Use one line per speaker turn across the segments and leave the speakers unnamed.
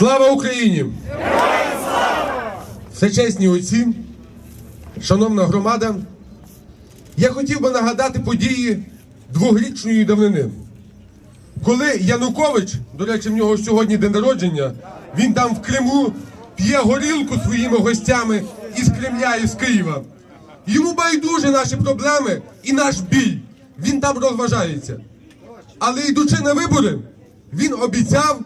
Слава Україні! Це чесні отці, шановна громада. Я хотів би нагадати події двохрічної давнини. Коли Янукович, до речі, в нього сьогодні день народження, він там в Криму п'є горілку своїми гостями із Кремля і з Києва. Йому байдуже наші проблеми і наш біль. Він там розважається. Але йдучи на вибори, він обіцяв,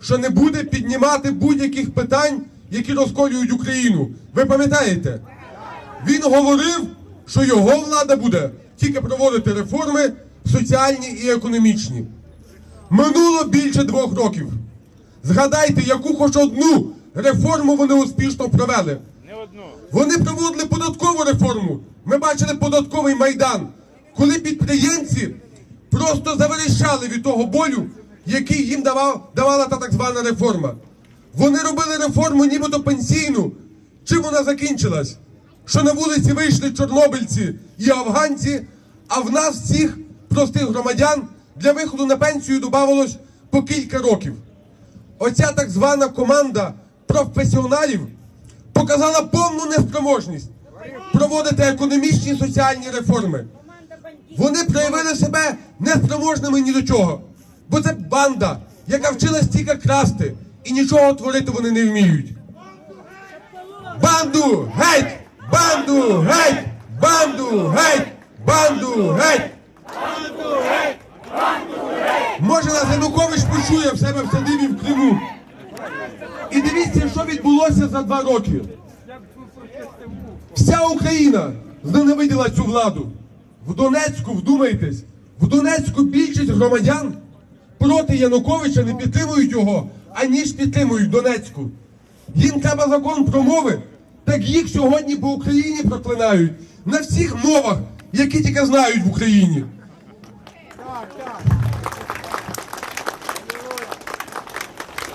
що не буде піднімати будь-яких питань, які розколюють Україну. Ви пам'ятаєте? Він говорив, що його влада буде тільки проводити реформи соціальні і економічні. Минуло більше двох років. Згадайте, яку хоч одну реформу вони успішно провели. Вони проводили податкову реформу. Ми бачили податковий майдан, коли підприємці просто заверещали від того болю, який їм давав, давала та так звана реформа. Вони робили реформу нібито пенсійну. Чим вона закінчилась? Що на вулиці вийшли чорнобильці і афганці, а в нас всіх простих громадян для виходу на пенсію додавалось по кілька років. Оця так звана команда професіоналів показала повну неспроможність проводити економічні і соціальні реформи. Вони проявили себе неспроможними ні до чого. Бо це банда, яка вчилась тільки красти, і нічого творити вони не вміють. Банду геть! Банду геть! Банду геть! Банду геть! Може нас Янукович почує в себе в садибі в Криму. І дивіться, що відбулося за два роки. Вся Україна зненавиділа цю владу. В Донецьку, вдумайтесь, в Донецьку більшість громадян проти Януковича не підтримують його, аніж підтримують Донецьку. Їм треба закон про мови, так їх сьогодні по Україні проклинають на всіх мовах, які тільки знають в Україні.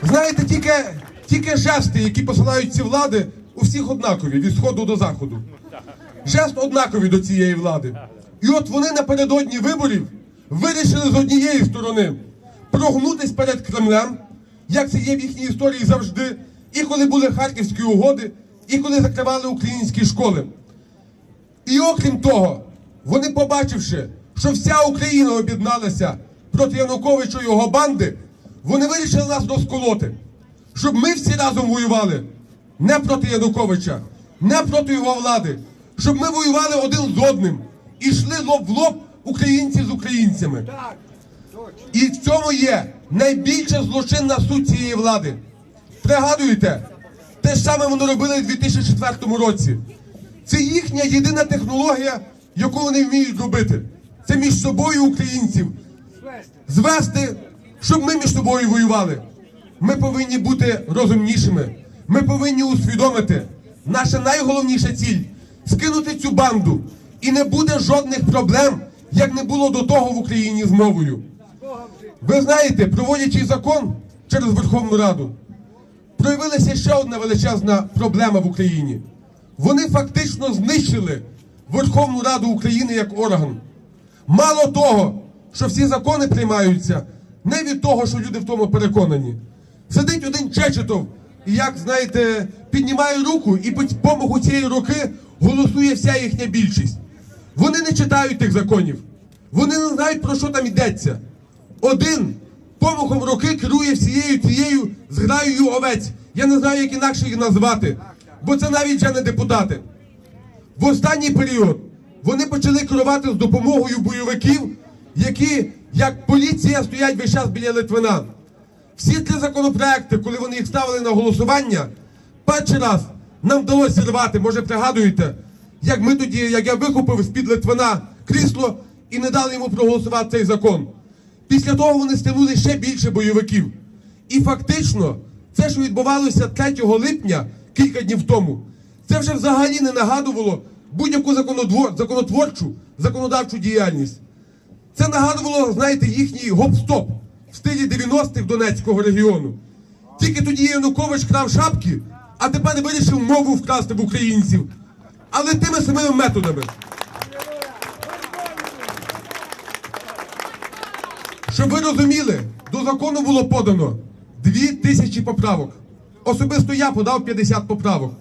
Знаєте, тільки, тільки жести, які посилають ці влади, у всіх однакові від сходу до заходу. Жест однаковий до цієї влади. І от вони напередодні виборів вирішили з однієї сторони прогнутись перед Кремлем, як це є в їхній історії завжди, і коли були харківські угоди, і коли закривали українські школи. І окрім того, вони побачивши, що вся Україна об'єдналася проти Януковича і його банди, вони вирішили нас розколоти, щоб ми всі разом воювали не проти Януковича, не проти його влади, щоб ми воювали один з одним і йшли лоб в лоб українці з українцями. І в цьому є найбільша злочинна суть цієї влади. Пригадуєте, те ж саме вони робили в 2004 році. Це їхня єдина технологія, яку вони вміють робити. Це між собою українців звести, щоб ми між собою воювали. Ми повинні бути розумнішими. Ми повинні усвідомити, наша найголовніша ціль скинути цю банду. І не буде жодних проблем, як не було до того в Україні з мовою. Ви знаєте, проводячи закон через Верховну Раду, проявилася ще одна величезна проблема в Україні. Вони фактично знищили Верховну Раду України як орган. Мало того, що всі закони приймаються не від того, що люди в тому переконані. Сидить один Чечетов і, як знаєте, піднімає руку, і по помогу цієї руки голосує вся їхня більшість. Вони не читають тих законів. Вони не знають, про що там йдеться. Один помахом руки керує всією цією зграєю овець. Я не знаю, як інакше їх назвати, бо це навіть вже не депутати. В останній період вони почали керувати з допомогою бойовиків, які, як поліція, стоять весь час біля Литвина. Всі три законопроекти, коли вони їх ставили на голосування, перший раз нам вдалося зірвати. Може, пригадуєте, як ми тоді, як я вихопив з-під Литвина крісло і не дали йому проголосувати цей закон. Після того вони стягнули ще більше бойовиків. І фактично, це, що відбувалося 3 липня, кілька днів тому, це вже взагалі не нагадувало будь-яку законотворчу, законодавчу діяльність. Це нагадувало, знаєте, їхній гоп-стоп в стилі 90-х Донецького регіону. Тільки тоді Янукович крав шапки, а тепер вирішив мову вкрасти в українців. Але тими самими методами. Щоб ви розуміли, до закону було подано дві тисячі поправок. Особисто я подав 50 поправок.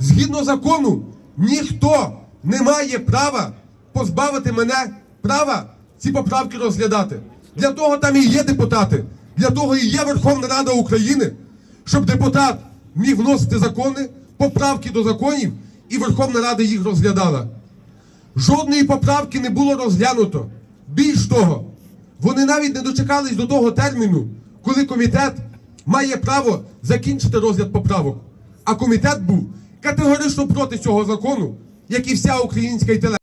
Згідно закону, ніхто не має права позбавити мене права ці поправки розглядати. Для того там і є депутати, для того і є Верховна Рада України, щоб депутат міг вносити закони, поправки до законів, і Верховна Рада їх розглядала. Жодної поправки не було розглянуто. Більш того, вони навіть не дочекались до того терміну, коли комітет має право закінчити розгляд поправок. А комітет був категорично проти цього закону, як і вся українська інтелект.